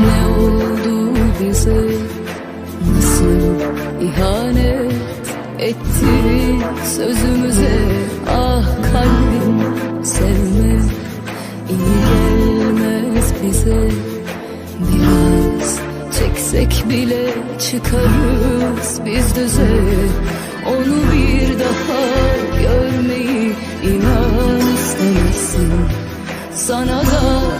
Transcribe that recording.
Ne oldu bize? Nasıl ihanet etti sözümüze? Ah kalbim sevme iyi gelmez bize. Biraz çeksek bile çıkarız biz düze. Onu bir daha görmeyi inan istemezsin Sana da